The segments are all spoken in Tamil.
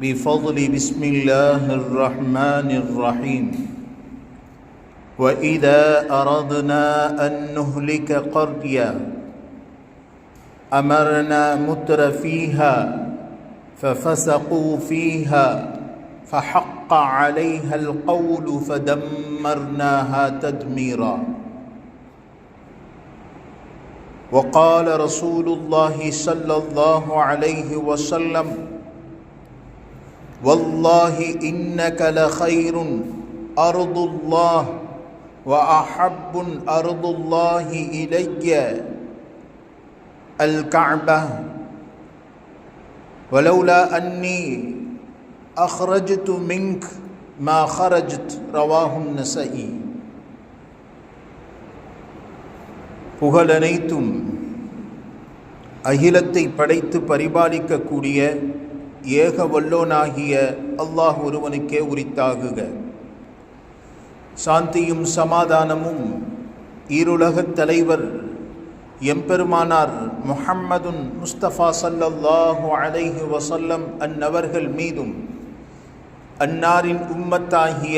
بفضل بسم الله الرحمن الرحيم. وإذا أردنا أن نهلك قرية أمرنا متر فيها ففسقوا فيها فحق عليها القول فدمرناها تدميرا. وقال رسول الله صلى الله عليه وسلم والله انك لخير ارض الله واحب ارض الله الي الكعبه ولولا اني اخرجت منك ما خرجت رواه النسائي புகழனைத்தும் அகிலத்தை படைத்து பரிபாலிக்கக்கூடிய ஏக வல்லோனாகிய அல்லாஹ் ஒருவனுக்கே உரித்தாகுக. சாந்தியும் சமாதானமும் ஈருலகத் தலைவர் எம்பெருமானார் முஹம்மதுன் முஸ்தபா சல்லல்லாஹு அலைஹி வசல்லம் அந்நவர்கள் மீதும் அன்னாரின் உம்மத்தாகிய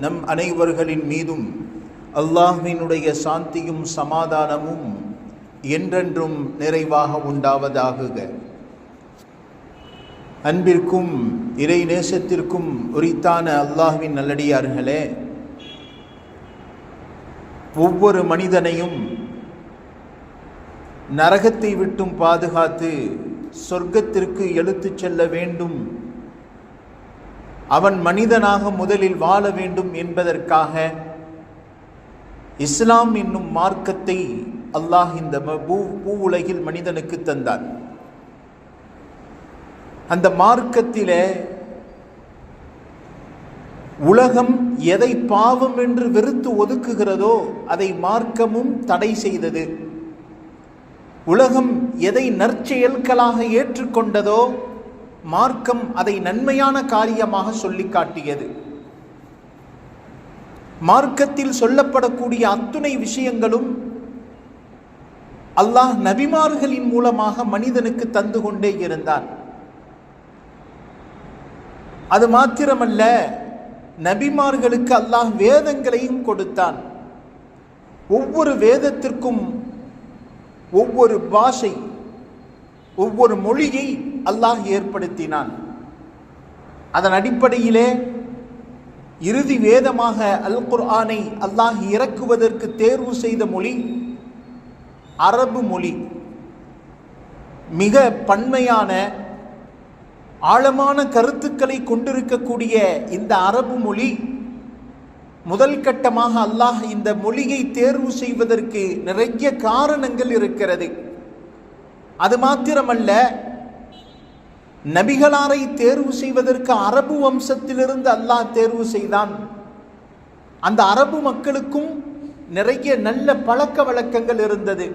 நம் அனைவர்களின் மீதும் அல்லாஹ்வினுடைய சாந்தியும் சமாதானமும் என்றென்றும் நிறைவாக உண்டாவதாகுக. அன்பிற்கும் இறை நேசத்திற்கும் உரித்தான அல்லாஹ்வின் நல்லடியார்களே ஒவ்வொரு மனிதனையும் நரகத்தை விட்டும் பாதுகாத்து சொர்க்கத்திற்கு எழுத்துச் செல்ல வேண்டும். அவன் மனிதனாக முதலில் வாழ வேண்டும் என்பதற்காக இஸ்லாம் என்னும் மார்க்கத்தை அல்லாஹ் இந்த பூ பூ உலகில் மனிதனுக்கு தந்தான். அந்த மார்க்கத்திலே உலகம் எதை பாவம் என்று வெறுத்து ஒதுக்குகிறதோ அதை மார்க்கமும் தடை செய்தது. உலகம் எதை நற்செயல்களாக ஏற்றுக்கொண்டதோ மார்க்கம் அதை நன்மையான காரியமாக சொல்லி காட்டியது. மார்க்கத்தில் சொல்லப்படக்கூடிய அத்துணை விஷயங்களும் அல்லாஹ் நபிமார்களின் மூலமாக மனிதனுக்கு தந்து கொண்டே இருந்தான். அது மாத்திரமல்ல நபிமார்களுக்கு அல்லாஹ் வேதங்களையும் கொடுத்தான். ஒவ்வொரு வேதத்திற்கும் ஒவ்வொரு பாஷை ஒவ்வொரு மொழியை அல்லாஹ் ஏற்படுத்தினான். அதன் அடிப்படையிலே இறுதி வேதமாக அல் குர்ஆனை அல்லாஹ் இறக்குவதற்கு தேர்வு செய்த மொழி அரபு மொழி. மிக பன்மையான ஆழமான கருத்துக்களை கொண்டிருக்கக்கூடிய இந்த அரபு மொழி முதல் கட்டமாக அல்லாஹ் இந்த மொழியை தேர்வு செய்வதற்கு நிறைய காரணங்கள் இருக்கிறது. அது மாத்திரமல்ல நபிகளாரை தேர்வு செய்வதற்கு அரபு வம்சத்திலிருந்து அல்லாஹ் தேர்வு செய்தான். அந்த அரபு மக்களுக்கும் நிறைய நல்ல பழக்க வழக்கங்கள் இருந்தது.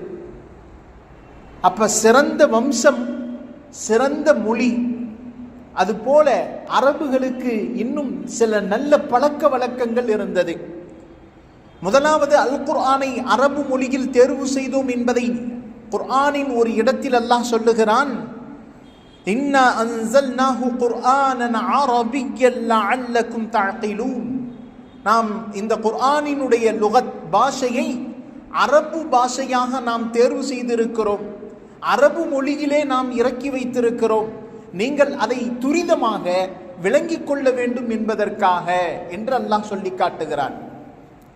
அப்ப சிறந்த வம்சம் சிறந்த மொழி அதுபோல அரபுகளுக்கு இன்னும் சில நல்ல பழக்க வழக்கங்கள் இருந்தது. முதலாவது அல் குர்ஆனை அரபு மொழியில் தேர்வு செய்தோம் என்பதை குர்ஆனின் ஒரு இடத்தில் அல்லாஹ் சொல்லுகிறான் இன்னா அன்சல்நாஹு குர்ஆனன் அரபிய்யன் லஅல்லக்கும் தஅகிலூன் நாம் இந்த குர்ஆனினுடைய லுகத் பாஷையை அரபு பாஷையாக நாம் தேர்வு செய்திருக்கிறோம். அரபு மொழியிலே நாம் இறக்கி வைத்திருக்கிறோம். நீங்கள் அதை துரிதமாக விளங்கி கொள்ள வேண்டும் என்பதற்காக என்று அல்லாஹ் சொல்லி காட்டுகிறான்.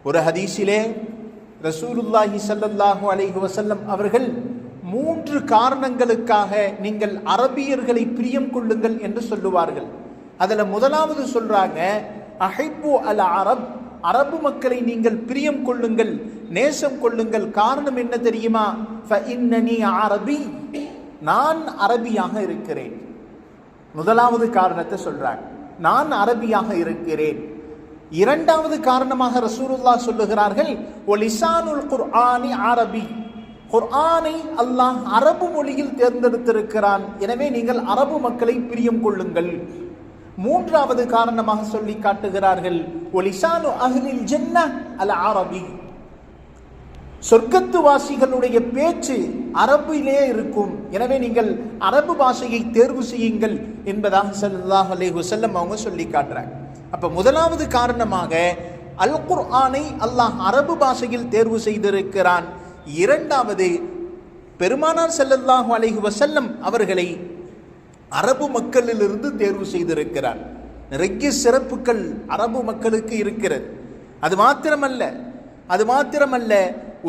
ஒரு ஹதீஸிலே ரசூலுல்லாஹி சல்லல்லாஹு அலைஹி வசல்லம் அவர்கள் மூன்று காரணங்களுக்காக நீங்கள் அரபியர்களை பிரியம் கொள்ளுங்கள் என்று சொல்லுவார்கள். அதில் முதலாவது சொல்றாங்க அஹைப்பு அல் அரப். அரபு மக்களை நீங்கள் பிரியம் கொள்ளுங்கள் நேசம் கொள்ளுங்கள். காரணம் என்ன தெரியுமா? அரபி. நான் அரபியாக இருக்கிறேன். முதலாவது காரணத்தை சொல்றாங்க. நான் அரபியாக இருக்கிறேன். இரண்டாவது காரணமாக ரசூலுல்லாஹ் சொல்லுகிறார்கள் ஒலிசானுல் குர்ஆனி அரபி. குர்ஆனை அல்லாஹ் அரபு மொழியில் தேர்ந்தெடுத்திருக்கிறான். எனவே நீங்கள் அரபு மக்களை பிரியம் கொள்ளுங்கள். மூன்றாவது காரணமாக சொல்லி காட்டுகிறார்கள் ஒலிசானு அஹ்லில் ஜென்ன அல் அரபி. சொர்க்கத்து வாசிகளுடைய பேச்சு அரபிலே இருக்கும். எனவே நீங்கள் அரபு பாஷையை தேர்வு செய்யுங்கள் என்பதாக சல்லாஹ் அலைஹி வஸல்லம் அவங்க சொல்லி காட்டுறாங்க. அப்போ முதலாவது காரணமாக அல் குர்ஆனை அல்லாஹ் அரபு பாஷையில் தேர்வு செய்திருக்கிறான். இரண்டாவது பெருமானார் செல்லல்லாஹு அலைஹு வசல்லம் அவர்களை அரபு மக்களிலிருந்து தேர்வு செய்திருக்கிறார். நிறைய சிறப்புகள் அரபு மக்களுக்கு இருக்கிறது. அது மாத்திரமல்ல அது மாத்திரமல்ல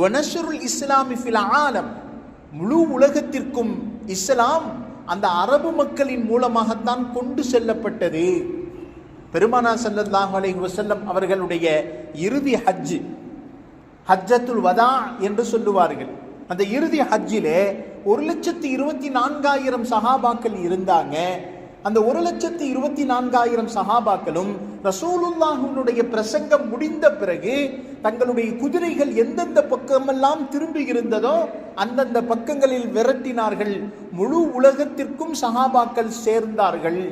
ஒனசுருல் இஸ்லாமி ஃபில் ஆலம் முழு உலகத்திற்கும் இஸ்லாம் அந்த அரபு மக்களின் மூலமாகத்தான் கொண்டு செல்லப்பட்டது. பெருமானா ஸல்லல்லாஹு அலை வசல்லம் அவர்களுடைய இறுதி ஹஜ்ஜு ஹஜ்ஜத்துல் வதா என்று சொல்லுவார்கள். அந்த இறுதி ஹஜ்ஜிலே ஒரு லட்சத்தி இருபத்தி நான்காயிரம் சஹாபாக்கள் இருந்தாங்க. அந்த ஒரு லட்சத்தி இருபத்தி நான்காயிரம் சஹாபாக்களும் ரசூலுல்லாஹுனுடைய பிரசங்கம் முடிந்த பிறகு தங்களுடைய குதிரைகள் எந்தெந்த பக்கமெல்லாம் திரும்பி இருந்ததோ அந்தந்த பக்கங்களில் விரட்டினார்கள். முழு உலகத்திற்கும் சஹாபாக்கள் சேர்ந்தார்கள்.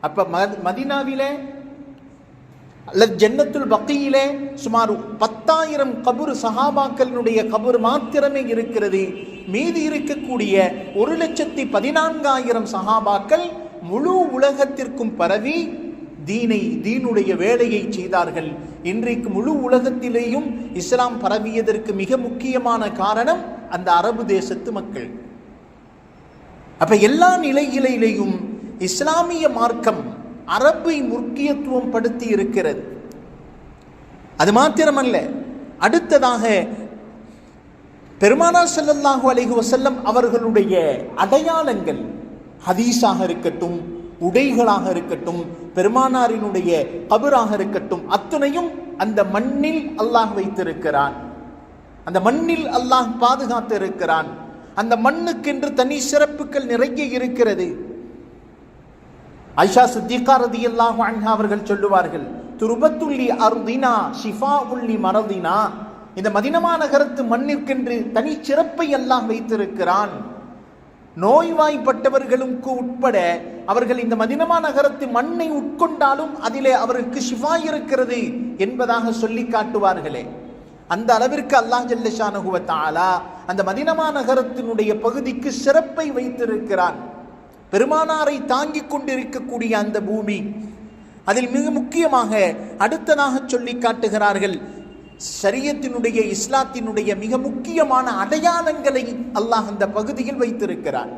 அப்ப மதினாவில அல்லது ஜன்னத்துல் பக்கையிலே சுமார் பத்தாயிரம் கபுர் சஹாபாக்களினுடைய கபுர் மாத்திரமே இருக்கிறது. மீதி இருக்கக்கூடிய ஒரு லட்சத்தி பதினான்காயிரம் சஹாபாக்கள் முழு உலகத்திற்கும் பரவி தீனை தீனுடைய வேலையை செய்தார்கள். இன்றைக்கு முழு உலகத்திலேயும் இஸ்லாம் பரவியதற்கு மிக முக்கியமான காரணம் அந்த அரபு தேசத்து மக்கள். அப்ப எல்லா நிலையிலேயும் இஸ்லாமிய மார்க்கம் அரபை முக்கியத்துவம் படுத்தி இருக்கிறது. அது மாத்திரமல்ல அடுத்ததாக பெருமானார் செல்லல்லாஹு அலிஹு வசல்லம் அவர்களுடைய அடையாளங்கள் ஹதீஸாக இருக்கட்டும் உடைகளாக இருக்கட்டும் பெருமானாரினுடைய கபராக இருக்கட்டும் அத்தனையும் அந்த மண்ணில் அல்லாஹ் வைத்திருக்கிறான். அந்த மண்ணில் அல்லாஹ் பாதுகாத்து இருக்கிறான். அந்த மண்ணுக்கென்று தனி சிறப்புகள் நிறைய இருக்கிறது. ஐஷா சித்திகா ரதியல்லாஹு அன்ஹா அவர்கள் சொல்லுவார்கள் துருபத்துள்ளி அருதினா ஷிஃபா உள்ளி மரதினா. இந்த மதினமா நகரத்து மண்ணிற்கென்று தனி சிறப்பை எல்லாம் வைத்திருக்கிறான். நோய்வாய்ப்பட்டவர்களுக்கு உட்பட அவர்கள் இந்த மதினமா நகரத்து மண்ணை உட்கொண்டாலும் அதிலே அவருக்கு ஷிஃபா இருக்கிறது என்பதாக சொல்லி காட்டுவார்களே. அந்த அளவிற்கு அல்லாஹ் ஜல்லஷானஹுவ தஆலா அந்த மதினமா நகரத்தினுடைய பகுதிக்கு சிறப்பை வைத்திருக்கிறான். பெருமானாரை தாங்கிக் கொண்டிருக்கக்கூடிய அந்த பூமி அதில் மிக முக்கியமாக அடுத்ததாக சொல்லி காட்டுகிறார்கள் சரியத்தினுடைய இஸ்லாத்தினுடைய மிக முக்கியமான அடையாளங்களை அல்லாஹ் அந்த பகுதியில் வைத்திருக்கிறான்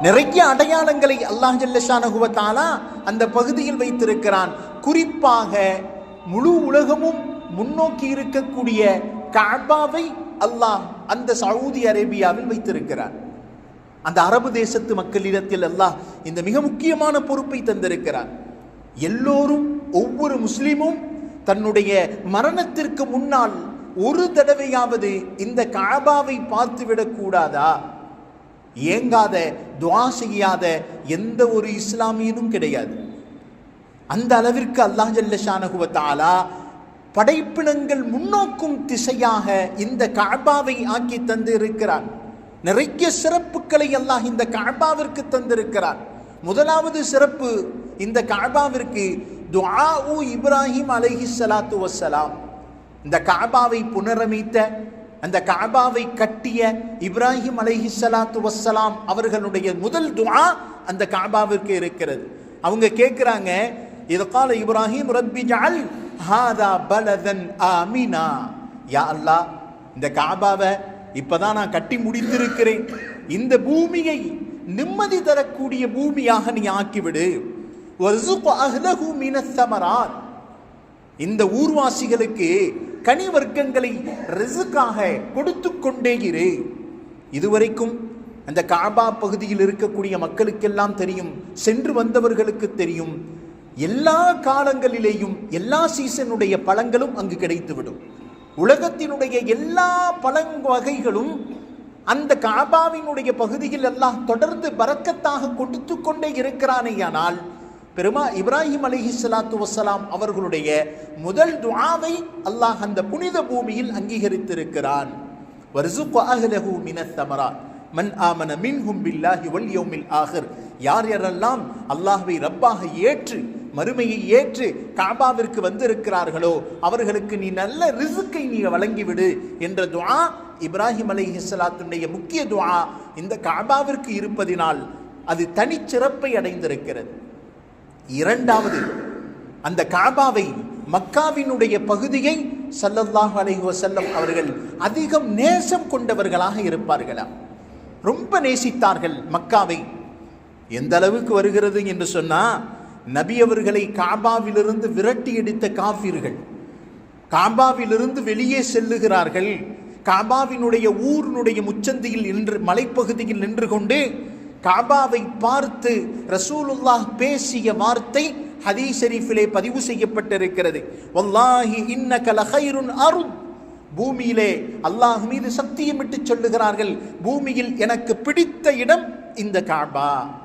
நிறைய அடையாளங்களை அல்லாஹ் ஜல்லஷானகுவத்தாலா அந்த பகுதியில் வைத்திருக்கிறான். குறிப்பாக முழு உலகமும் முன்னோக்கி இருக்கக்கூடிய காபாவை அல்லாஹ் அந்த சவுதி அரேபியாவில் வைத்திருக்கிறான் அந்த அரபு தேசத்து மக்களிடத்தில் அல்லாஹ் இந்த மிக முக்கியமான பொறுப்பை தந்திருக்கிறார் எல்லோரும் ஒவ்வொரு முஸ்லீமும் தன்னுடைய மரணத்திற்கு முன்னால் ஒரு தடவையாவது இந்த காபாவை பார்த்துவிடக்கூடாதா ஏங்காத துவா செய்யாத எந்த ஒரு இஸ்லாமியனும் கிடையாது. அந்த அளவிற்கு அல்லாஹ் ஜல்லஷானகுவத்தாலா படைப்பினங்கள் முன்னோக்கும் திசையாக இந்த காபாவை ஆக்கி தந்து இருக்கிறான் நிறைய சிறப்புகளை அல்லாஹ் இந்த காபாவிற்கு தந்திருக்கிறார். முதலாவது சிறப்பு இந்த காபாவிற்கு துஆ உ இப்ராஹிம் அலைஹி சலாத்து வசலாம் இந்த காபாவை புனரமைத்த அந்த காபாவை கட்டிய இப்ராஹிம் அலைஹி சலாத்து வசலாம் அவர்களுடைய முதல் துஆ அந்த காபாவிற்கு இருக்கிறது. அவங்க கேட்குறாங்க இது கால இப்ராஹிம் ரப்பி ஜால் ஹாதா பலதன் ஆமினா. யா அல்லாஹ் இந்த காபாவை இப்பதான் நான் கட்டி முடித்திருக்கிறேன். இந்த பூமியை நிம்மதி தரக்கூடிய பூமியாக நீ ஆக்கிவிடு. வர்சுக் இந்த ஊர்வாசிகளுக்கு கனி வர்க்கங்களை ரிசுக்காக கொடுத்து கொண்டே இரு. இதுவரைக்கும் அந்த காபா பகுதியில் இருக்கக்கூடிய மக்களுக்கெல்லாம் தெரியும் சென்று வந்தவர்களுக்கு தெரியும். எல்லா காலங்களிலேயும் எல்லா சீசனுடைய பழங்களும் அங்கு கிடைத்துவிடும். உலகத்தினுடைய எல்லா பழங் வகைகளும் அந்த காபாவினுடைய பகுதியில் எல்லாம் தொடர்ந்து பறக்கத்தாக கொடுத்து கொண்டே இருக்கிறானேயானால் பெருமா இப்ராஹிம் அலிஹி சலாத்து வசலாம் அவர்களுடைய முதல் துவாவை அல்லாஹ் அந்த புனித பூமியில் அங்கீகரித்திருக்கிறான். மன் ஆமன மின்ஹும் பில்லாஹி வல் யோமில் ஆகர் யார் யாரெல்லாம் அல்லாஹ்வை ரப்பாக ஏற்று மறுமையை ஏற்று காபாவிற்கு வந்திருக்கிறார்களோ அவர்களுக்கு நீ நல்ல ரிசுக்கை நீ வழங்கிவிடு என்ற துவா இப்ராஹிம் அலை அலைஹிஸ்ஸலாத்துடைய முக்கிய துவா இந்த காபாவிற்கு இருப்பதினால் அது தனிச்சிறப்பை அடைந்திருக்கிறது. இரண்டாவது அந்த காபாவை மக்காவினுடைய பகுதியை ஸல்லல்லாஹு அலைஹி வசல்லம் அவர்கள் அதிகம் நேசம் கொண்டவர்களாக இருப்பார்களா? ரொம்ப நேசித்தார்கள் மக்காவை. எந்த அளவுக்கு வருகிறது என்று சொன்னால் நபி அவர்களை காபாவிலிருந்து விரட்டி அடித்த காஃபிர்கள். காபாவிலிருந்து வெளியே செல்லுகிறார்கள். காபாவினுடைய ஊரினுடைய முச்சந்தியில் நின்று மலைப்பகுதியில் நின்று கொண்டு காபாவை பார்த்து ரசூலுல்லாஹ் பேசிய வார்த்தை ஹதீஸ் ஷெரீஃபிலே பதிவு செய்யப்பட்டிருக்கிறது. வல்லாஹி இன்ன லகைருன் அருத் பூமியிலே அல்லாஹ் மீது சத்தியமிட்டு சொல்லுகிறார்கள். பூமியில் எனக்கு பிடித்த இடம் இந்த காபா.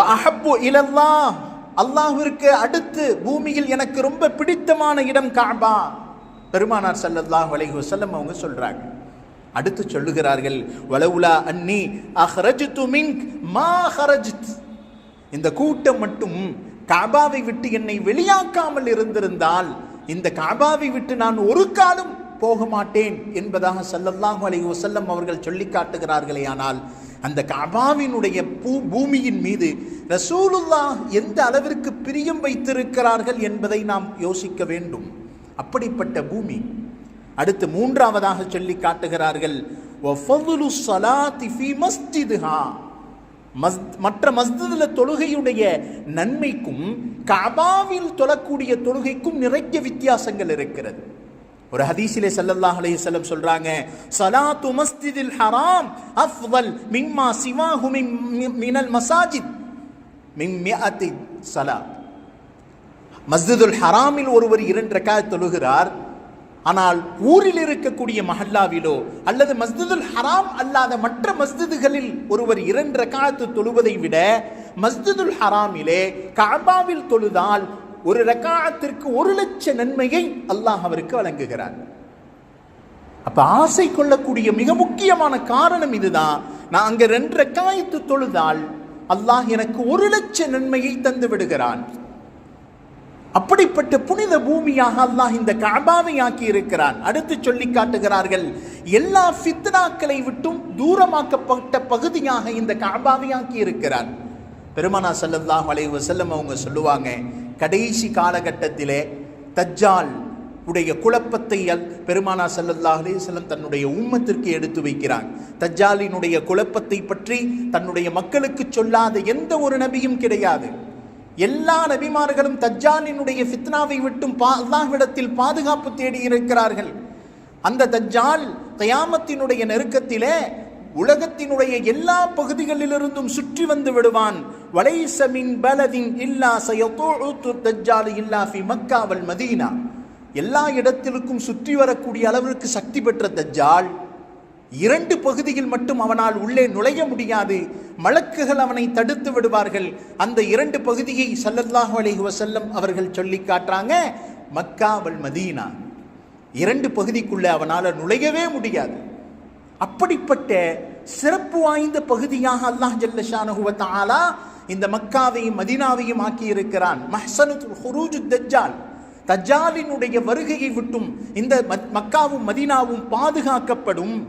அஹப்பு இலல்லா அல்லாஹ்விற்கு அடுத்து பூமியில் எனக்கு ரொம்ப பிடித்தமான இடம் காபா. பெருமானார் சல்லல்லாஹ் வலைஹு வசல்லம் அவங்க சொல்றாங்க. அடுத்து சொல்லுகிறார்கள் வலவுலா அன்னி அஹ்ரஜ்து மின்க் மா ஹரஜ்த். இந்த கூட்டம் மட்டும் காபாவை விட்டு என்னை வெளியாக்காமல் இருந்திருந்தால் இந்த காபாவை விட்டு நான் ஒரு காலம் போக மாட்டேன் என்பதாக சல்லல்லாஹு அலி வசல்லம் அவர்கள் சொல்லி காட்டுகிறார்களே ஆனால் அந்த கபாவினுடைய பூ பூமியின் மீது ரசூலுல்லா எந்த அளவிற்கு பிரியம் வைத்திருக்கிறார்கள் என்பதை நாம் யோசிக்க வேண்டும். அப்படிப்பட்ட பூமி. அடுத்து மூன்றாவதாக சொல்லி காட்டுகிறார்கள் மற்ற மஸ்ஜிதில் தொழுகையுடைய நன்மைக்கும் கபாவில் தொழக்கூடிய தொழுகைக்கும் நிறைய வித்தியாசங்கள் இருக்கிறது. ஒரு ஹதீஸிலே சல்லல்லாஹ் அலைஹி வஸல்லம் சொல்றாங்க ஸலாத்து மஸ்ஜிதில் ஹராம் அஃதல் மிம்மா சிவாஹு மினல் மசாஜித். மின் மிஅத்தி ஸலாத். மஸ்ஜிதுல் ஹராமில் ஒருவர் இரண்டு ரக்காத் தொழுகிறார் ஆனால் ஊரில் இருக்கக்கூடிய மஹல்லாவிலோ அல்லது மஸ்ஜிதுல் ஹராம் அல்லாத மற்ற மஸ்ஜிதுகளில் ஒருவர் இரண்டு ரக்காத்து தொழுவதை விட மஸ்ஜிதுல் ஹராமிலே காபாவில் தொழுதால் ஒரு ரக்காத்திற்கு ஒரு லட்ச நன்மையை அல்லாஹ் அவருக்கு வழங்குகிறார். அப்ப ஆசை கொள்ளக்கூடிய மிக முக்கியமான காரணம் இதுதான். நான் அங்க ரெண்டு ரக்காயத்து தொழுதால் அல்லாஹ் எனக்கு ஒரு லட்ச நன்மையை தந்து விடுகிறான். அப்படிப்பட்ட புனித பூமியாக அல்லாஹ் இந்த காபாவை ஆக்கி இருக்கிறான் அடுத்து சொல்லி காட்டுகிறார்கள் எல்லா ஃபித்னாக்களை விட்டும் தூரமாக்கப்பட்ட பகுதியாக இந்த காபாவை ஆக்கி இருக்கிறான் பெருமானா ஸல்லல்லாஹு அலைவசல்லம் அவங்க சொல்லுவாங்க கடைசி காலகட்டத்திலே தஜ்ஜால் உடைய குழப்பத்தை அல் பெருமானா ஸல்லல்லாஹு அலைஹி தன்னுடைய உம்மத்திற்கு எடுத்து வைக்கிறான் தஜ்ஜாலினுடைய குழப்பத்தை பற்றி தன்னுடைய மக்களுக்கு சொல்லாத எந்த ஒரு நபியும் கிடையாது. எல்லா நபிமார்களும் தஜ்ஜாலினுடைய ஃபித்னாவை விட்டும் பா அல்லாஹ்விடத்தில் பாதுகாப்பு தேடி இருக்கிறார்கள். அந்த தஜ்ஜால் கயாமத்தினுடைய நெருக்கத்திலே உலகத்தினுடைய எல்லா பகுதிகளிலிருந்தும் சுற்றி வந்து விடுவான். வலைச பலதின் இல்லா சயத்தூஉத்து இல்லா ஃபி மக்கா மதீனா. எல்லா இடத்திற்கும் சுற்றி வரக்கூடிய அளவிற்கு சக்தி பெற்ற தஜ்ஜால். இரண்டு பகுதியில் மட்டும் அவனால் உள்ளே நுழைய முடியாது. மலக்குகள் அவனை தடுத்து விடுவார்கள். அந்த இரண்டு பகுதியை சல்லல்லாஹு அலைஹி வசல்லம் அவர்கள் சொல்லி காட்டுறாங்க மக்காவல் மதீனா. இரண்டு பகுதிக்குள்ளே அவனால் நுழையவே முடியாது. அப்படிப்பட்ட சிறப்பு வாய்ந்த பகுதியாக அல்லாஹ் ஜல்லஷானஹு வ இந்த மக்காவையும் மதீனாவையும் ஆக்கியிருக்கிறான். மஹ்சனுல் ஹுரூஜு தஜ்ஜால். தஜ்ஜாலினுடைய வருகையை விட்டும் இந்த மத்- மக்காவும் மதீனாவும் பாதுகாக்கப்படும்.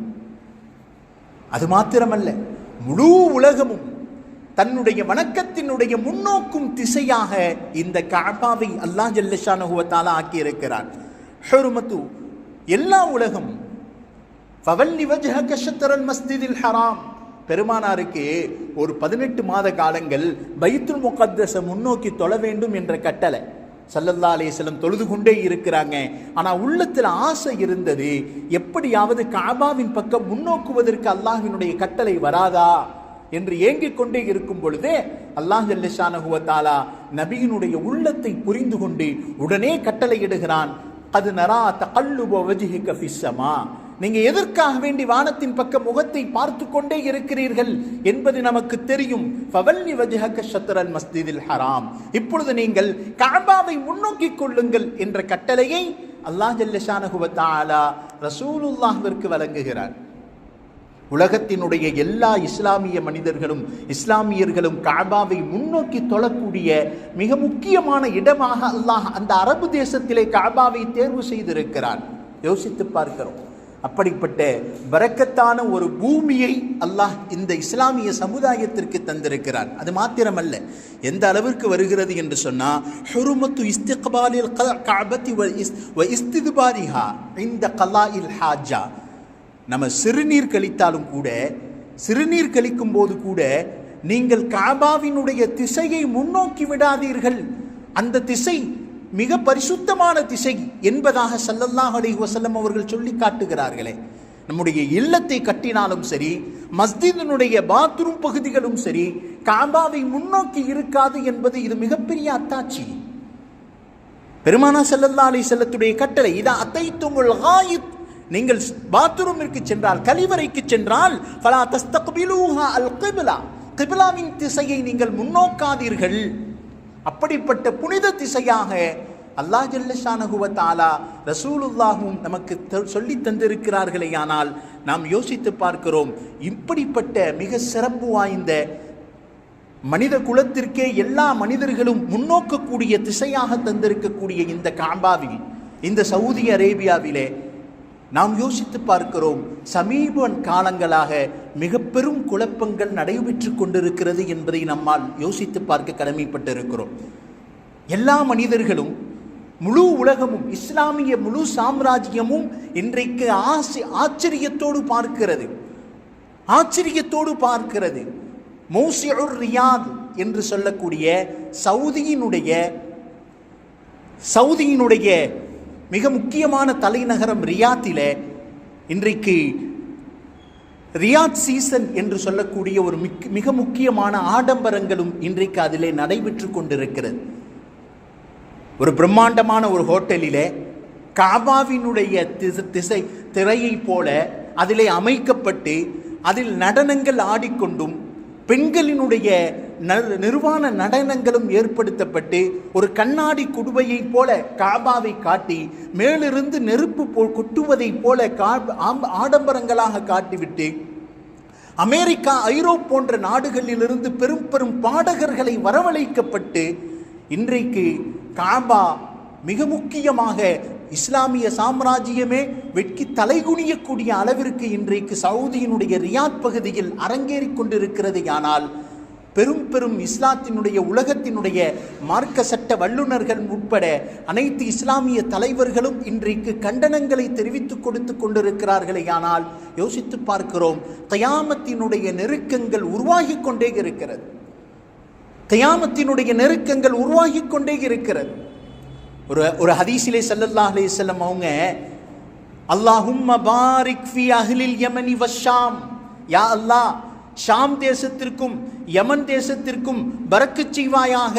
அது மாத்திரமல்ல முழு உலகமும் தன்னுடைய வணக்கத்தினுடைய முன்னோக்கும் திசையாக இந்த காபாவை அல்லாஹ் ஜல்லஷானுகுவத்தாலா ஆக்கியிருக்கிறான். ஹெருமத்து எல்லா உலகம் ஃபவல்லி வஜ்ஹ கஷத்தரல் மஸ்திதில் ஹராம் பெருமானாருக்கு ஒரு பதினெட்டு மாத காலங்கள் பைத்துல் முகத்தஸை முன்னோக்கி தொழ வேண்டும் என்ற கட்டளை. சல்லல்லா அலேசலம் தொழுது கொண்டே இருக்கிறாங்க. ஆனால் உள்ளத்தில் ஆசை இருந்தது எப்படியாவது காபாவின் பக்கம் முன்னோக்குவதற்கு அல்லாஹினுடைய கட்டளை வராதா என்று ஏங்கிக் கொண்டே இருக்கும் பொழுதே அல்லாஹ் அல்லஷானகுவத்தாலா நபியினுடைய உள்ளத்தை புரிந்து கொண்டு உடனே கட்டளையிடுகிறான் அது நரா தகல்லுப வஜ்ஹிக ஃபிஸ்ஸமா நீங்க எதற்காக வேண்டி வானத்தின் பக்கம் முகத்தை பார்த்து கொண்டே இருக்கிறீர்கள் என்பது நமக்கு தெரியும். ஃபவல்லி வஜ்ஹக ஷத்ரல் மஸ்ஜிதில் ஹராம். இப்பொழுது நீங்கள் காபாவை முன்னோக்கி கொள்ளுங்கள் என்ற கட்டளையை அல்லாஹ் ஜல்லஷானகுவத்தாலா ரசூலுல்லாஹிற்கு வழங்குகிறார். உலகத்தினுடைய எல்லா இஸ்லாமிய மனிதர்களும் இஸ்லாமியர்களும் காபாவை முன்னோக்கி தொழக்கூடிய மிக முக்கியமான இடமாக அல்லாஹ் அந்த அரபு தேசத்திலே காபாவை தேர்வு செய்திருக்கிறான். யோசித்து பார்க்கிறோம். அப்படிப்பட்ட பறக்கத்தான ஒரு பூமியை அல்லாஹ் இந்த இஸ்லாமிய சமுதாயத்திற்கு தந்திருக்கிறார். அது மாத்திரமல்ல எந்த அளவிற்கு வருகிறது என்று சொன்னால் ஹுருமத்து இஸ்திக்பாலில் காபத்தி வ இஸ் வ இஸ்திதுபாரிஹா இந்த கலாஇல் ஹாஜா. நம்ம சிறுநீர் கழித்தாலும் கூட சிறுநீர் கழிக்கும் போது கூட நீங்கள் காபாவினுடைய திசையை முன்னோக்கி விடாதீர்கள். அந்த திசை மிக பரிசுத்தமான திசை என்பதாக சல்லல்லாஹ் அலைஹி வசல்லம் அவர்கள் சொல்லி காட்டுகிறார்களே. நம்முடைய இல்லத்தை கட்டினாலும் சரி மஸ்ஜிதினுடைய பாத்ரூம் பகுதிகளும் சரி காபாவை முன்னோக்கி இருக்காது என்பது இது மிகப்பெரிய அத்தாட்சி. பெருமானா செல்லல்லா அலி செல்லத்துடைய கட்டளை இதா அத்தைத்துமுல் ஹாயித். நீங்கள் பாத்ரூமிற்கு சென்றால் கழிவறைக்கு சென்றால் ஃபலா தஸ்தக்பிலூஹா அல் கிபிலா. கிபிலாவின் திசையை நீங்கள் முன்னோக்காதீர்கள். அப்படிப்பட்ட புனித திசையாக அல்லாஹ் ஜல்லஷானகுவ தாலா ரசூலுல்லாஹும் நமக்கு த- சொல்லித் தந்திருக்கிறார்களே ஆனால் நாம் யோசித்து பார்க்கிறோம் இப்படிப்பட்ட மிக சிறப்பு வாய்ந்த மனித குலத்திற்கே எல்லா மனிதர்களும் முன்னோக்கக்கூடிய திசையாக தந்திருக்கக்கூடிய இந்த காபாவில் இந்த சவுதி அரேபியாவிலே நாம் யோசித்து பார்க்கிறோம் சமீப காலங்களாக மிக பெரும் குழப்பங்கள் நடைபெற்று கொண்டிருக்கிறது என்பதை நம்மால் யோசித்து பார்க்க கடமைப்பட்டிருக்கிறோம். எல்லா மனிதர்களும் முழு உலகமும் இஸ்லாமிய முழு சாம்ராஜ்யமும் இன்றைக்கு ஆசி ஆச்சரியத்தோடு பார்க்கிறது. ஆச்சரியத்தோடு பார்க்கிறது. மௌசியுர் ரியாத் என்று சொல்லக்கூடிய சவுதியினுடைய சவுதியினுடைய மிக முக்கியமான தலைநகரம் ரியாத்திலே இன்றைக்கு ரியாத் சீசன் என்று சொல்லக்கூடிய ஒரு மிக் மிக முக்கியமான ஆடம்பரங்களும் இன்றைக்கு அதிலே நடைபெற்று கொண்டிருக்கிறது. ஒரு பிரம்மாண்டமான ஒரு ஹோட்டலிலே காபாவினுடைய திசை- திசை திரையைப் போல அதிலே அமைக்கப்பட்டு அதில் நடனங்கள் ஆடிக்கொண்டும் பெண்களினுடைய நிர்வாண நடனங்களும் ஏற்படுத்தப்பட்டு ஒரு கண்ணாடி குடுவையைப் போல காபாவை காட்டி மேலிருந்து நெருப்பு போ கொட்டுவதைப் போல கா- ஆடம்பரங்களாக காட்டிவிட்டு அமெரிக்கா ஐரோப் போன்ற நாடுகளிலிருந்து பெரும் பெரும் பாடகர்களை வரவழைக்கப்பட்டு இன்றைக்கு காபா மிக முக்கியமாக இஸ்லாமிய சாம்ராஜ்யமே வெட்கி தலைகுனியக்கூடிய அளவிற்கு இன்றைக்கு சவுதியினுடைய ரியாத் பகுதியில் அரங்கேறி கொண்டிருக்கிறது. ஆனால் பெரும் பெரும் இஸ்லாத்தினுடைய உலகத்தினுடைய மார்க்க சட்ட வல்லுநர்கள் உட்பட அனைத்து இஸ்லாமிய தலைவர்களும் இன்றைக்கு கண்டனங்களை தெரிவித்துக் கொடுத்து கொண்டிருக்கிறார்களே. ஆனால் யோசித்து பார்க்கிறோம் கயாமத்தினுடைய நெருக்கங்கள் உருவாகி கொண்டே இருக்கிறது. கயாமத்தினுடைய நெருக்கங்கள் உருவாகிக் கொண்டே இருக்கிறது. ஒரு ஒரு ஹதீஸிலே ஸல்லல்லாஹு அலைஹி வஸல்லம் அவங்க அல்லாஹும் பாரிக் ஃபி அஹ்லில் யமனி வஷாம். யா அல்லாஹ் ஷாம் தேசத்திற்கும் யமன் தேசத்திற்கும் பறக்கு செய்வாயாக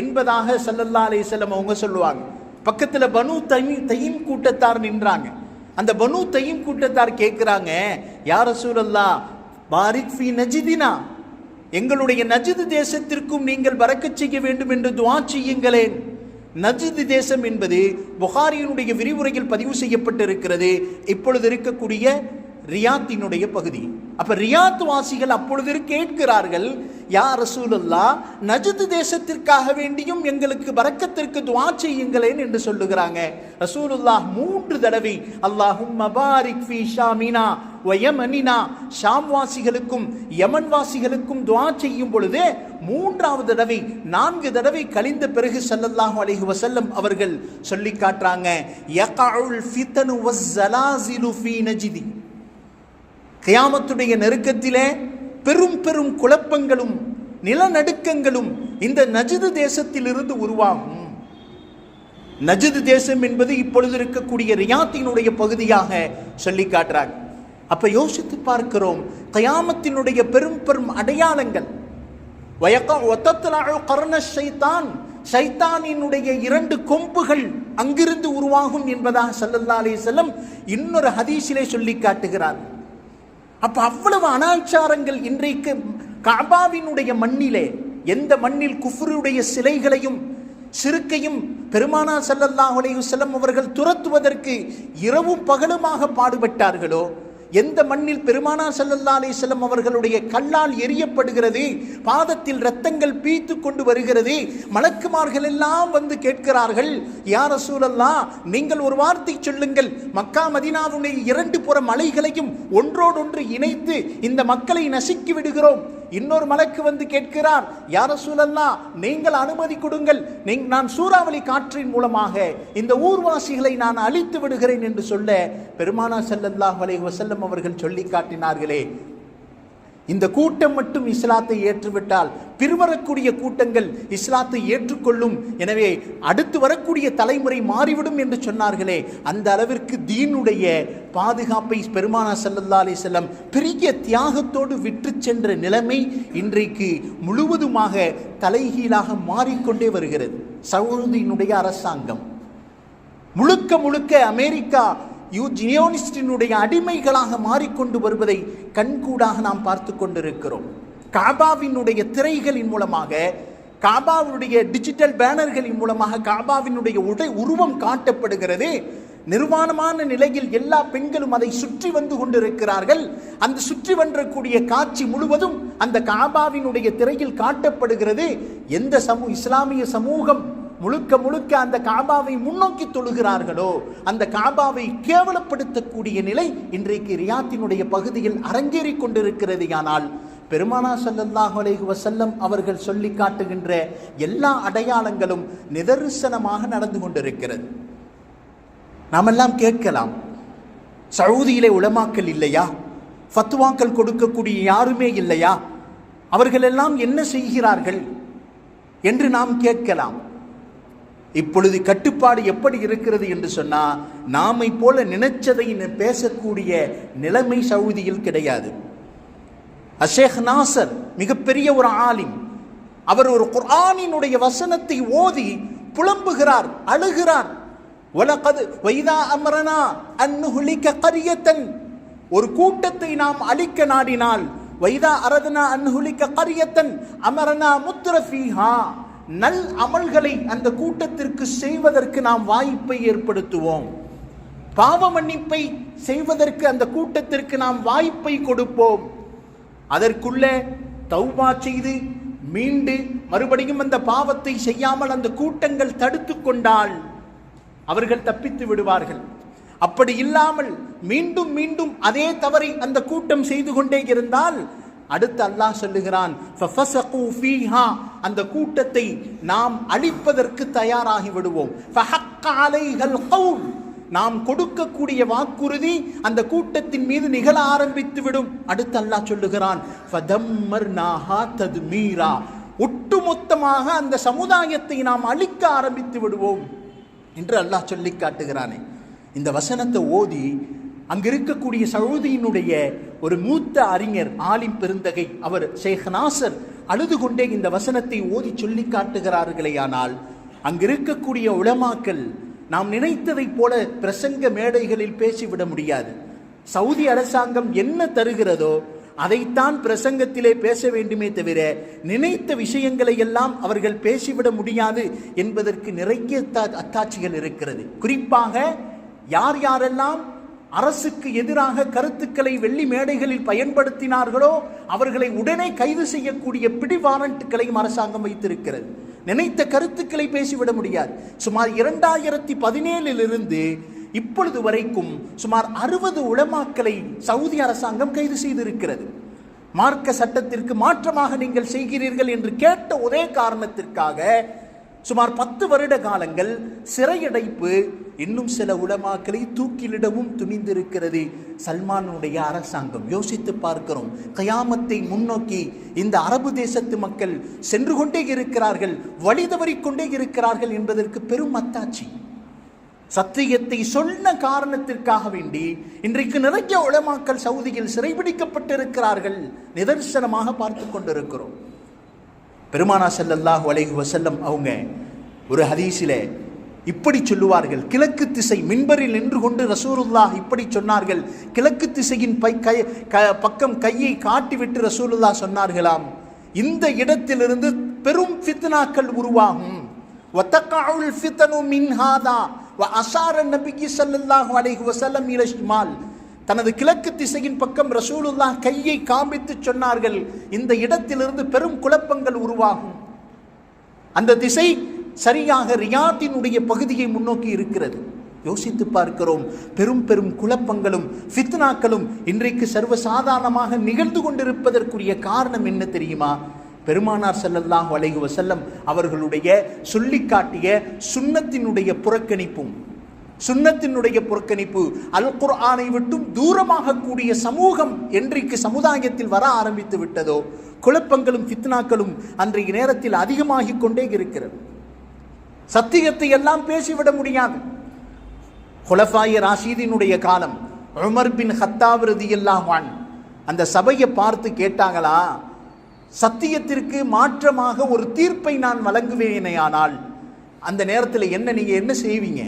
என்பதாக சல்லல்லா அலைஹி அவங்க சொல்லுவாங்க. பக்கத்தில் பனு தை தையும் கூட்டத்தார் நின்றாங்க. அந்த பனு தையும் கூட்டத்தார் கேட்குறாங்க யார் ரசூலல்லாஹ் பாரிக் ஃபி நஜிதினா? எங்களுடைய நஜிது தேசத்திற்கும் நீங்கள் பறக்கச் செய்ய வேண்டும் என்று துவா செய்யுங்களேன். நஜ்து தேசம் என்பது புகாரியினுடைய விரிவுரையில் பதிவு செய்யப்பட்டிருக்கிறது. இப்பொழுது இருக்கக்கூடிய ரியாத்தினுடைய பகுதி. அப்ப ரியாத் வாசிகள் அப்பொழுது கேட்கிறார்கள் யா ரசூலல்லா நஜது தேசத்திற்காக வேண்டியும் எங்களுக்கு பரக்கத்திற்கு துவா செய்யுங்களேன் என்று சொல்லுகிறாங்க. ரசூலுல்லாஹ் மூன்று தடவை அல்லாஹும் மபாரிக் ஃபீ ஷாமினா வயமனினா ஷாம் வாசிகளுக்கும் யமன் வாசிகளுக்கும் துவா செய்யும் பொழுது மூன்றாவது தடவை நான்கு தடவை கழிந்த பிறகு சல்லல்லாஹு அலைஹி வசல்லம் அவர்கள் சொல்லி காட்டுறாங்க யகஉல் ஃபித்தனு வஸ்ஸலாசிலு ஃபீ நஜிதி. கியாமத்துடைய நெருக்கத்திலே பெரும் பெரும் குழப்பங்களும் நிலநடுக்கங்களும் இந்த நஜது தேசத்திலிருந்து உருவாகும். நஜது தேசம் என்பது இப்பொழுது இருக்கக்கூடிய ரியாத்தினுடைய பகுதியாக சொல்லி காட்டுறாங்க. அப்ப யோசித்து பார்க்கிறோம் கயாமத்தினுடைய பெரும் பெரும் அடையாளங்கள். வயக்கம் ஒத்தத்தலாழ் கருண சைத்தான் சைத்தானினுடைய இரண்டு கொம்புகள் அங்கிருந்து உருவாகும் என்பதாக சல்லல்லா அலி செல்லம் இன்னொரு ஹதீஸிலே சொல்லி காட்டுகிறார். அப்ப அவ்வளவு அனாச்சாரங்கள் இன்றைக்கு காபாவினுடைய மண்ணிலே எந்த மண்ணில் குஃபருடைய சிலைகளையும் சிறுக்கையும் பெருமானா ஸல்லல்லாஹு அலைஹி அவர்கள் துரத்துவதற்கு இரவும் பகலுமாக பாடுபட்டார்களோ எந்த மண்ணில் பெருமானா ஸல்லல்லாஹு அலிசல்லம் அவர்களுடைய கல்லால் எரியப்படுகிறது பாதத்தில் ரத்தங்கள் பீத்து கொண்டு வருகிறது மலக்குமார்கள் எல்லாம் வந்து கேட்கிறார்கள் யா சூழல்லா நீங்கள் ஒரு வார்த்தை சொல்லுங்கள். மக்கா மதினாவுடைய இரண்டு புற மலைகளையும் ஒன்றோடொன்று இணைத்து இந்த மக்களை நசுக்கி விடுகிறோம். இன்னொரு மலக்கு வந்து கேட்கிறார் யார சூழல்லா நீங்கள் அனுமதி கொடுங்கள். நீங்க நான் சூறாவளி காற்றின் மூலமாக இந்த ஊர்வாசிகளை நான் அழித்து விடுகிறேன் என்று சொல்ல பெருமானா செல்லல்லாஹ் அலைஹி வசல்லம் அவர்கள் சொல்லி காட்டினார்களே இந்த கூட்டம் மட்டும் இஸ்லாத்தை ஏற்றுவிட்டால் பின்வரக்கூடிய கூட்டங்கள் இஸ்லாத்தை ஏற்றுக்கொள்ளும். எனவே அடுத்து வரக்கூடிய தலைமுறை மாறிவிடும் என்று சொன்னார்களே அந்த அளவிற்கு தீனுடைய பாதுகாப்பை பெருமானா சல்லல்லா அலிசல்லம் பெரிய தியாகத்தோடு விற்று சென்ற நிலைமை இன்றைக்கு முழுவதுமாக தலைகீழாக மாறிக்கொண்டே வருகிறது. சவுதியினுடைய அரசாங்கம் முழுக்க முழுக்க அமெரிக்கா யூஜியோனிஸ்டினுடைய அடிமைகளாக மாறிக்கொண்டு வருவதை கண்கூடாக நாம் பார்த்து கொண்டிருக்கிறோம். காபாவினுடைய திரைகளின் மூலமாக காபாவினுடைய டிஜிட்டல் பேனர்களின் மூலமாக காபாவினுடைய உடை உருவம் காட்டப்படுகிறது. நிர்வாணமான நிலையில் எல்லா பெண்களும் அதை சுற்றி வந்து கொண்டிருக்கிறார்கள். அந்த சுற்றி வரக்கூடிய காட்சி முழுவதும் அந்த காபாவினுடைய திரையில் காட்டப்படுகிறது. எந்த சமூக இஸ்லாமிய சமூகம் முழுக்க முழுக்க அந்த காபாவை முன்னோக்கி தொழுகிறார்களோ அந்த காபாவை கேவலப்படுத்தக்கூடிய நிலை இன்றைக்கு ரியாத்தினுடைய பகுதியில் அரங்கேறி கொண்டிருக்கிறது. ஆனால் பெருமானா ஸல்லல்லாஹு அலைஹு வசல்லம் அவர்கள் சொல்லி காட்டுகின்ற எல்லா அடையாளங்களும் நிதர்சனமாக நடந்து கொண்டிருக்கிறது. நாமெல்லாம் கேட்கலாம் சவுதியிலே உளமாக்கல் இல்லையா? ஃபத்துவாக்கள் கொடுக்கக்கூடிய யாருமே இல்லையா? அவர்களெல்லாம் என்ன செய்கிறார்கள் என்று நாம் கேட்கலாம். இப்பொழுது கட்டுப்பாடு எப்படி இருக்கிறது என்று சொன்னால் நாமை போல நினைச்சதை பேசக்கூடிய நிலைமை சவுதியில் கிடையாது. அஷேக் நாசர் மிகப்பெரிய ஒரு ஆலிம். அவர் ஒரு குர்ஆனினுடைய வசனத்தை ஓதி புலம்புகிறார் அழுகிறார். உலகது வைதா அமரனா அன்னுகுலிக்க கரியத்தன். ஒரு கூட்டத்தை நாம் அழிக்க நாடினால் வைதா அரதனா அன்ஹுலிக்க கரியத்தன் அமரனா முத்ரஃபீஹா நல் அமல்களை அந்த கூட்டத்திற்கு செய்வதற்கு நாம் வாய்ப்பை ஏற்படுத்துவோம். பாவ மன்னிப்பை செய்வதற்கு அந்த கூட்டத்திற்கு நாம் வாய்ப்பை கொடுப்போம். அதற்குள்ள தௌபா செய்து மீண்டு மறுபடியும் அந்த பாவத்தை செய்யாமல் அந்த கூட்டங்கள் தடுத்து கொண்டால் அவர்கள் தப்பித்து விடுவார்கள். அப்படி இல்லாமல் மீண்டும் மீண்டும் அதே தவறை அந்த கூட்டம் செய்து கொண்டே இருந்தால் அடுத்து அல்லாஹ் சொல்லுகிறான் அந்த கூட்டத்தை நாம் அழிப்பதற்கு தயாராகி விடுவோம். நாம் கொடுக்கக்கூடிய வாக்குறுதி அந்த கூட்டத்தின் மீது நிகழ ஆரம்பித்து விடும் அடுத்து அல்லாஹ் சொல்லுகிறான் ஒட்டுமொத்தமாக அந்த சமுதாயத்தை நாம் அழிக்க ஆரம்பித்து விடுவோம் என்று அல்லாஹ் சொல்லி காட்டுகிறானே. இந்த வசனத்தை ஓதி அங்க இருக்கக்கூடிய சவுதியினுடைய ஒரு மூத்த அறிஞர் ஆலிம் பெருந்தகை அவர் ஷேக் நாசர் அழுது கொண்டே இந்த வசனத்தை ஓதி சொல்லி காட்டுகிறார்களே ஆனால் அங்க இருக்கக்கூடிய நாம் நினைத்ததைப் போல பிரசங்க மேடைகளில் பேசிவிட முடியாது. சவுதி அரசாங்கம் என்ன தருகிறதோ அதைத்தான் பிரசங்கத்திலே பேச வேண்டுமே தவிர நினைத்த விஷயங்களை எல்லாம் அவர்கள் பேசிவிட முடியாது என்பதற்கு நிறைய அத்தாட்சிகள் இருக்கிறது. குறிப்பாக யார் யாரெல்லாம் அரசுக்கு எதிராக கருத்துக்களை வெள்ளி மேடைகளில் பயன்படுத்தினார்களோ அவர்களை உடனே கைது செய்யக்கூடிய பிடி வாரண்ட்டுகளையும் அரசாங்கம் வைத்திருக்கிறது. நினைத்த கருத்துக்களை பேசிவிட முடியாது. சுமார் இரண்டாயிரத்தி பதினேழிலிருந்து இப்பொழுது வரைக்கும் சுமார் அறுபது உளமாக்களை சவுதி அரசாங்கம் கைது செய்திருக்கிறது. மார்க்க சட்டத்திற்கு மாற்றமாக நீங்கள் செய்கிறீர்கள் என்று கேட்ட ஒரே காரணத்திற்காக சுமார் பத்து வருட காலங்கள் சிறையடைப்பு இன்னும் சில உலமாக்களை தூக்கிலிடவும் துணிந்திருக்கிறது. சல்மானுடைய அரசாங்கம். யோசித்து பார்க்கிறோம். கயாமத்தை முன்னோக்கி இந்த அரபு தேசத்து மக்கள் சென்று கொண்டே இருக்கிறார்கள் வழி தவறிக் கொண்டே இருக்கிறார்கள் என்பதற்கு பெரும் அத்தாட்சி. சத்தியத்தை சொன்ன காரணத்திற்காக வேண்டி இன்றைக்கு நிறைய உலமாக்கள் சவுதியில் சிறைபிடிக்கப்பட்டிருக்கிறார்கள். நிதர்சனமாக பார்த்து கொண்டிருக்கிறோம். பெருமானா செல்லல்லாஹ் அலைஹி வசல்லம் அவங்க ஒரு ஹதீஸில் இப்படி சொல்லுவார்கள். கிழக்கு திசை மின்பரில் நின்று கொண்டு ரசூலுல்லாஹ் இப்படி சொன்னார்கள். கிழக்கு திசையின் பை கை க- பக்கம் கையை காட்டிவிட்டு ரசூலுல்லாஹ் சொன்னார்களாம். இந்த இடத்திலிருந்து பெரும் ஃபித்னாக்கள் உருவாகும். வத்தக்காவுல் ஃபித்தனு மின்ஹாதா வ அசார நபிக்கு ஸல்லல்லாஹு அலைஹி வசல்லம் இலஷ்மால் தனது கிழக்கு திசையின் பக்கம் ரசூலுல்லாஹ் கையை காமித்து சொன்னார்கள். இந்த இடத்திலிருந்து பெரும் குழப்பங்கள் உருவாகும். அந்த திசை சரியாக ரியாத்தினுடைய பகுதியை முன்னோக்கி இருக்கிறது. யோசித்து பார்க்கிறோம். பெரும் பெரும் குழப்பங்களும் ஃபித்னாக்களும் இன்றைக்கு சர்வசாதாரணமாக நிகழ்ந்து கொண்டிருப்பதற்குரிய காரணம் என்ன தெரியுமா? பெருமானார் ஸல்லல்லாஹு அலைஹி வசல்லம் அவர்களுடைய சொல்லிக்காட்டிய சுன்னத்தினுடைய புறக்கணிப்பும் சுன்னத்தினுடைய புறக்கணிப்பு அல் குர்ஆனை விட்டும் தூரமாக கூடிய சமூகம் என்றைக்கு சமுதாயத்தில் வர ஆரம்பித்து விட்டதோ குழப்பங்களும் ஃபித்னாக்களும் அன்றைய நேரத்தில் அதிகமாகிக் கொண்டே இருக்கிறது. சத்தியத்தை எல்லாம் பேசிவிட முடியாது. ஹுலஃபாய ராஷீதினுடைய காலம் உமர் பின் ஹத்தாவிரதி எல்லாம் அந்த சபையை பார்த்து கேட்டாங்களா சத்தியத்திற்கு மாற்றமாக ஒரு தீர்ப்பை நான் வழங்குவேனேயானால் அந்த நேரத்தில் என்ன நீங்கள் என்ன செய்வீங்க?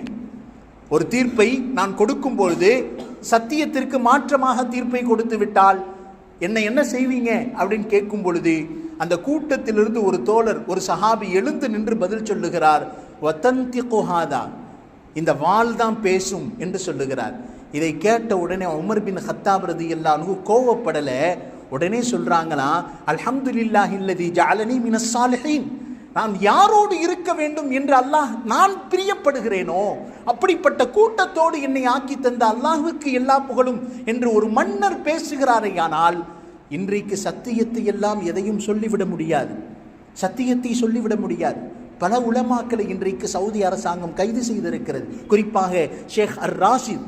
ஒரு தீர்ப்பை நான் கொடுக்கும் பொழுது சத்தியத்திற்கு மாற்றமாக தீர்ப்பை கொடுத்து விட்டால் என்ன என்ன செய்வீங்க? அப்படின்னு கேட்கும் பொழுது அந்த கூட்டத்திலிருந்து ஒரு தோழர் ஒரு சஹாபி எழுந்து நின்று பதில் சொல்லுகிறார் வதந்தி குஹாதா இந்த வாள் தான் பேசும் என்று சொல்லுகிறார். இதை கேட்ட உடனே உமர் பின் ஹத்தாப் ரதி எல்லாருக்கும் கோவப்படலை. உடனே சொல்கிறாங்களா அல்ஹம்துலில்லாஹி இல்லதி ஜாலனி மினஸ் நான் யாரோடு இருக்க வேண்டும் என்று அல்லாஹ் நான் பிரியப்படுகிறேனோ? அப்படிப்பட்ட கூட்டத்தோடு என்னை ஆக்கி தந்த அல்லாஹுக்கு எல்லா புகழும் என்று ஒரு மன்னர் பேசுகிறாரேயானால் இன்றைக்கு சத்தியத்தை எல்லாம் எதையும் சொல்லிவிட முடியாது. சத்தியத்தை சொல்லிவிட முடியாது. பல உலமாக்களை இன்றைக்கு சவுதி அரசாங்கம் கைது செய்திருக்கிறது. குறிப்பாக ஷேக் அர் ராஷித்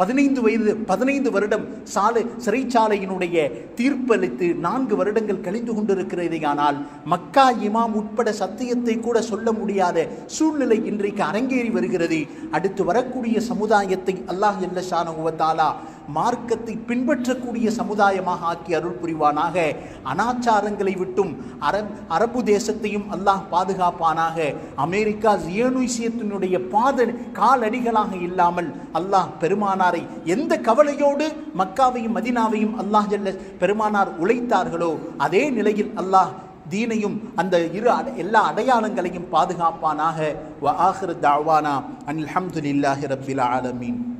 பதினைந்து வயது பதினைந்து வருடம் சாலை சிறைச்சாலையினுடைய தீர்ப்பளித்து நான்கு வருடங்கள் கழிந்து கொண்டிருக்கிறது. ஆனால் மக்கா இமாம் உட்பட சத்தியத்தை கூட சொல்ல முடியாத சூழ்நிலை இன்றைக்கு அரங்கேறி வருகிறது. அடுத்து வரக்கூடிய சமுதாயத்தை அல்லாஹ் ஜல்லஷானுவத்தாலா மார்க்கத்தை பின்பற்றக்கூடிய சமுதாயமாக ஆக்கி அருள் புரிவானாக. அனாச்சாரங்களை விட்டும் அரப் அரபு தேசத்தையும் அல்லாஹ் பாதுகாப்பானாக. அமெரிக்கா ஜியனுசியத்தினுடைய பாத காலடிகளாக இல்லாமல் அல்லாஹ் பெருமானாரை எந்த கவலையோடு மக்காவையும் மதினாவையும் அல்லாஹ் ஜல்ல பெருமானார் உழைத்தார்களோ அதே நிலையில் அல்லாஹ் தீனையும் அந்த இரு அட- எல்லா அடையாளங்களையும் பாதுகாப்பானாக. வ ஆஹிரு தாவானா அனில் ஹம்துலில்லாஹி ரபில் ஆலமீன்.